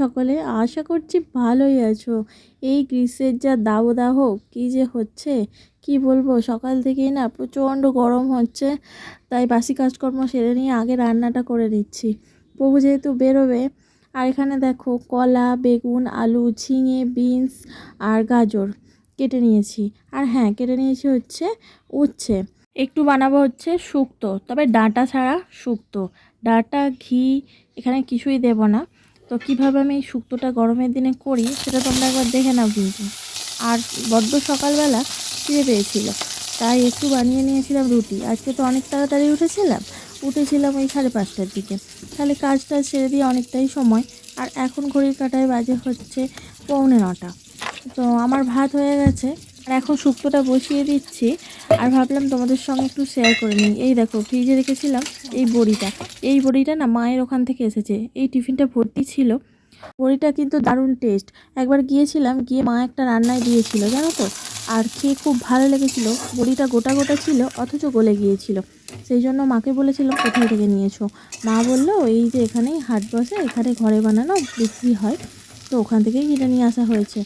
সকলে? আশা করছি ভালোই আছো। এই গ্রীষ্মের যা দাবদাহ, কী যে হচ্ছে? কি বলব? সকাল থেকেই না প্রচণ্ড গরম হচ্ছে। তাই বাসি কাজকর্ম সেরে নিয়ে আগে রান্নাটা করে নিচ্ছি। প্রভু যেহেতু বেরোবে, আর এখানে দেখো কলা, বেগুন, আলু, ঝিঙে, বিনস আর গাজর কেটে নিয়েছি। আর হ্যাঁ কেটে নিয়েছি হচ্ছে উচ্ছে। একটু বানাবো হচ্ছে শুক্তো, তবে ডাঁটা ছাড়া শুক্তো। ডাঁটা, ঘি, এখানে কিছুই দেব না। তো কীভাবে আমি এই শুক্তোটা গরমের দিনে করি, সেটা তোমরা একবার দেখে নাও কিন্তু। আর বড্ড সকালবেলা খিদে পেয়েছিল, তাই একটু বানিয়ে নিয়েছিলাম রুটি। আজকে তো অনেক তাড়াতাড়ি উঠেছিলাম উঠেছিলাম ওই সাড়ে পাঁচটার দিকে। তাহলে কাজটা ছেড়ে দিয়ে অনেকটাই সময়। আর এখন ঘড়ির কাটায় বাজে হচ্ছে পৌনে নটা। তো আমার ভাত হয়ে গেছে আর এখন শুক্তোটা বসিয়ে দিচ্ছি আর ভাবলাম তোমাদের সঙ্গে একটু শেয়ার করে নিই। এই দেখো ফ্রিজে রেখেছিলাম এই বড়িটা। এই বড়িটা না মায়ের ওখান থেকে এসেছে। এই টিফিনটা ভর্তি ছিল। বড়িটা কিন্তু দারুণ টেস্ট একবার গিয়েছিলাম, গিয়ে মা একটা রান্নায় দিয়েছিল, জানো তো? আর খেয়ে খুব ভালো লেগেছিল। বড়িটা গোটা গোটা ছিল, অথচ গলে গিয়েছিল। সেই জন্য মাকে বলেছিলাম, কোথায় থেকে নিয়েছো? মা বলল, এই যে এখানেই হাট বসে, এখানে ঘরে বানানো, বিক্রি হয়। তো ওখান থেকেই কিনে নিয়ে আসা হয়েছে।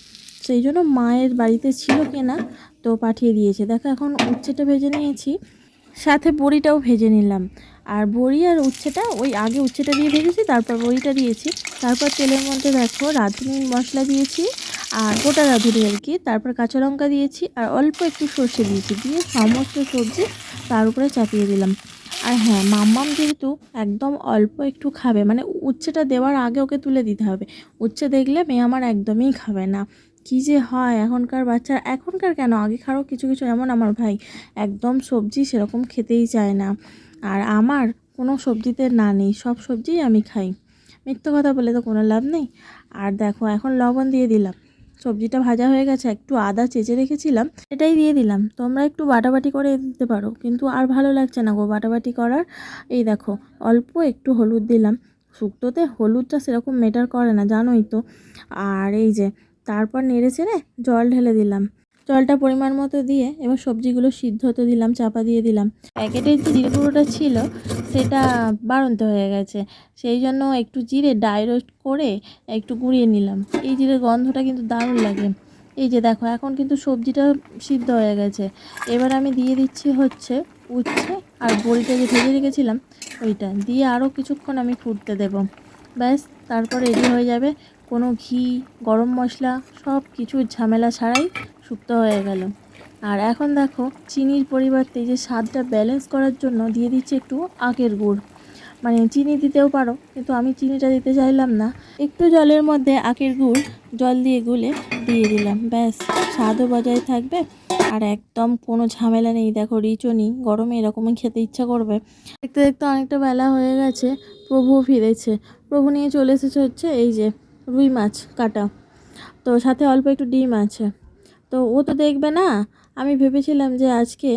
সেই জন্য মায়ের বাড়িতে ছিল কেনা তো পাঠিয়ে দিয়েছে। দেখো এখন উচ্ছেটা ভেজে নিয়েছি, সাথে বড়িটাও ভেজে নিলাম। আর বড়ি আর উচ্ছেটা, ওই আগে উচ্ছেটা দিয়ে ভেজেছি, তারপর বড়িটা দিয়েছি। তারপর তেলের মধ্যে দেখো রাঁধুনি মশলা দিয়েছি, আর গোটা রাঁধুনি আর কি। তারপর কাঁচা লঙ্কা দিয়েছি, আর অল্প একটু সর্ষে দিয়েছি। দিয়ে সমস্ত সবজি তার উপরে চাপিয়ে দিলাম। আর হ্যাঁ মাম্মাম যেহেতু একদম অল্প একটু খাবে মানে উচ্ছেটা দেওয়ার আগে ওকে তুলে দিতে হবে। উচ্ছে দেখলে মেয়ে আমার একদমই খাবে না। কী যে হয়? এখনকার বাচ্চা এখনকার কেন? আগে আগেকারও কিছু কিছু এমন আমার ভাই, একদম সবজি সেরকম খেতেই চায় না। আর আমার কোনো সবজিতে না নেই, সব সবজিই আমি খাই। মিথ্যে কথা বলে তো কোনো লাভ নেই। আর দেখো, এখন লবণ দিয়ে দিলাম। সবজিটা ভাজা হয়ে গেছে, একটু আদা চেঁচে রেখেছিলাম এটাই দিয়ে দিলাম। তোমরা একটু বাটাবাটি করে দিতে পারো, কিন্তু আর ভালো লাগছে না গো বাটাবাটি করার। এই দেখো, অল্প একটু হলুদ দিলাম। শুক্তোতে হলুদটা সেরকম মেটার করে না, জানোই তো। আর এই যে তারপর নেড়ে চেড়ে জল ঢেলে দিলাম। জলটা পরিমাণ মতো দিয়ে এবার সবজিগুলো সিদ্ধ হতে দিলাম, চাপা দিয়ে দিলাম। প্যাকেটের যে জিরে গুঁড়োটা ছিল, সেটা বাড়ন্ত হয়ে গেছে। সেই জন্য একটু জিরে ডাই রোস্ট করে একটু গুঁড়িয়ে নিলাম। এই জিরের গন্ধটা কিন্তু দারুণ লাগে। এই যে দেখো, এখন কিন্তু সবজিটা সিদ্ধ হয়ে গেছে। এবার আমি দিয়ে দিচ্ছি হচ্ছে উচ্ছে আর বড়িটা যে ভেজে রেখেছিলাম, ওইটা। দিয়ে আরও কিছুক্ষণ আমি ফুটতে দেব। ব্যাস, তারপর রেডি হয়ে যাবে কোনো ঘি, গরম মশলা, সব কিছু ঝামেলা ছাড়াই শুক্তো হয়ে গেল। আর এখন দেখো, চিনির পরিবর্তে যে স্বাদটা ব্যালেন্স করার জন্য দিয়ে দিচ্ছি একটু আখের গুড়। মানে চিনি দিতেও পারো, কিন্তু আমি চিনিটা দিতে চাইলাম না। একটু জলের মধ্যে আখের গুড় জল দিয়ে গুলে দিয়ে দিলাম, ব্যাস। স্বাদও বজায় থাকবে আর একদম কোনো ঝামেলা নেই। দেখো রিচও নেই, গরমে এরকমই খেতে ইচ্ছা করবে। দেখতে দেখতে অনেকটা বেলা হয়ে গেছে প্রভুও ফিরেছে। প্রভু নিয়ে চলে এসেছে হচ্ছে এই যে রুই মাছ কাটা। তো সাথে অল্প একটু ডিম আছে। তো ও তো দেখবে না, আমি ভেবেছিলাম যে আজকে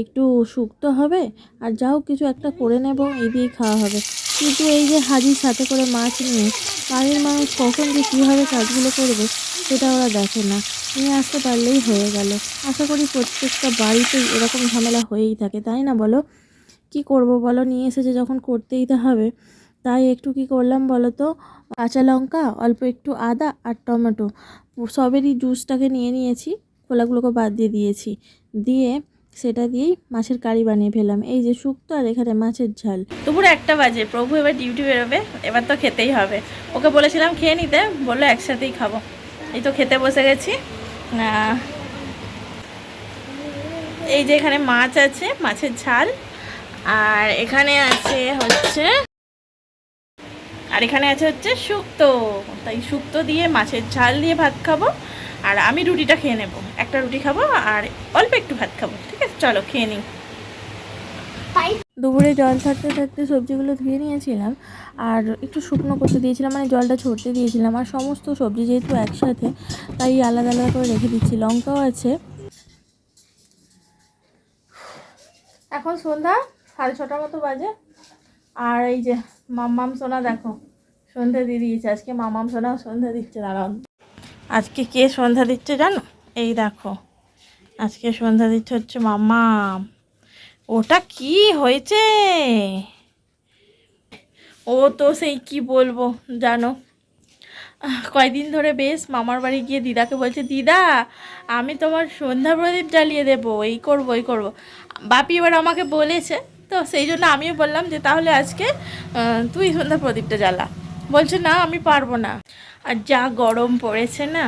একটু শুক্তো হবে আর যাও কিছু একটা করে নেব, এই দিয়েই খাওয়া হবে। কিন্তু এই যে হাজির সাথে করে মাছ নিয়ে বাড়ির মানুষ কখন যে কীভাবে কাজগুলো করবে সেটা ওরা দেখে না। নিয়ে আসতে পারলেই হয়ে গেল। আশা করি প্রত্যেকটা বাড়িতেই এরকম ঝামেলা হয়েই থাকে, তাই না বলো? কি করব বলো? নিয়ে এসেছে যখন করতেই তো হবে তাই একটু কি করলাম বলো তো? কাঁচা লঙ্কা, অল্প একটু আদা আর টমেটো সবেরই জুসটাকে নিয়ে নিয়েছি, খোলাগুলোকে বাদ দিয়ে দিয়েছি। দিয়ে সেটা দিয়েই মাছের কারি বানিয়ে ফেললাম। এই যে শুক্তো আর এখানে মাছের ঝাল। দুপুর একটা বাজে। প্রভু এবার ডিউটি বেরোবে, এবার তো খেতেই হবে। ওকে বলেছিলাম খেয়ে নিতে, বলল একসাথেই খাব। এই তো খেতে বসে গেছি। এই যে এখানে মাছ আছে, মাছের ঝাল। আর এখানে আছে হচ্ছে আর এখানে আছে হচ্ছে শুক্তো। তাই শুক্তো দিয়ে মাছের ঝাল দিয়ে ভাত খাব, আর আমি রুটিটা খেয়ে নেব। একটা রুটি খাব আর অল্প একটু ভাত খাব, ঠিক আছে? চলো, খেয়ে নিই। দুপুরে জল থাকতে থাকতে সবজিগুলো ধুয়ে নিয়েছিলাম, আর একটু শুকনো করতে দিয়েছিলাম মানে জলটা ছড়তে দিয়েছিলাম। আর সমস্ত সবজি যেহেতু একসাথে, তাই আলাদা আলাদা করে রেখে দিচ্ছি। লঙ্কাও আছে। এখন সন্ধ্যা সাড়ে ছটার মতো বাজে। আর এই যে মাম্মাম সোনা দেখো, সন্ধ্যা দিয়ে দিয়েছে। আজকে মামাম সোনা সন্ধ্যা দিচ্ছে দাঁড়ান আজকে কে সন্ধ্যা দিচ্ছে জানো? এই দেখো, আজকে সন্ধ্যা দিচ্ছে হচ্ছে মামাম ওটা কি হয়েছে? ও তো সেই কি বলব, জানো? কয়দিন ধরে বেশ মামার বাড়ি গিয়ে দিদাকে বলছে, দিদা, আমি তোমার সন্ধ্যা প্রদীপ জ্বালিয়ে দেবো, এই করব এই করব। বাপি এবার আমাকে বলেছে তো সেই জন্য আমিও বললাম যে তাহলে আজকে তুই সন্ধ্যা প্রদীপটা জ্বালা। বলছে, না, আমি পারব না। আর যা গরম পড়েছে না,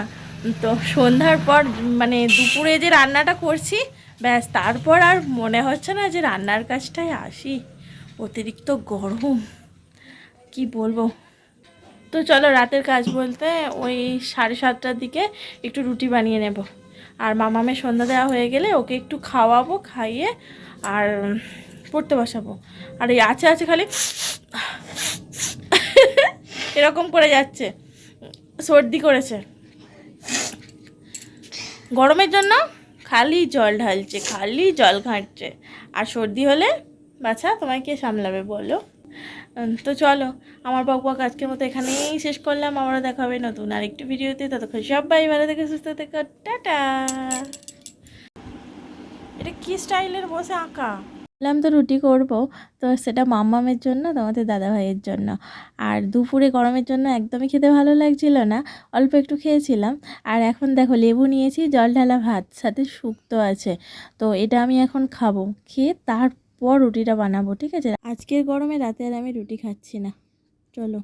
তো সন্ধ্যার পর মানে দুপুরে যে রান্নাটা করছি, ব্যাস, তারপর আর মনে হচ্ছে না যে রান্নার কাজটায় আসি। অতিরিক্ত গরম, কি বলব? তো চলো রাতের কাজ বলতে ওই সাড়ে সাতটার দিকে একটু রুটি বানিয়ে নেব। আর মামামের সন্ধ্যা দেওয়া হয়ে গেলে ওকে একটু খাওয়াবো, খাইয়ে, আর পড়তে বসাবো। আর এই আছে আছে খালি। এরকম করে যাচ্ছে। সর্দি করেছে। গরমের জন্য খালি জল ঢালছে, খালি জল ঘাঁটছে। আর সর্দি হলে বাছা তোমায় কে সামলাবে বলো? তো চলো, আমার বকবক আজকের মতো এখানেই শেষ করলাম। আমরা দেখা হবে নতুন আরেকটি ভিডিওতে। ততক্ষণ সবাই ভালো থেকে, সুস্থ থেকো। টাটা! এটা কি স্টাইলের বসে আঁকা? বললাম তো রুটি করব। তো সেটা মাম্মামের জন্য, তোমাদের দাদা ভাইয়ের জন্য। আর দুপুরে গরমের জন্য একদমই খেতে ভালো লাগছিল না, অল্প একটু খেয়েছিলাম। আর এখন দেখো লেবু নিয়েছি, জল ঢালা ভাত, সাথে শুক্ত আছে। তো এটা আমি এখন খাব, খেয়ে তারপর রুটিটা বানাবো, ঠিক আছে? আজকের গরমে রাতে আর আমি রুটি খাচ্ছি না। চলো।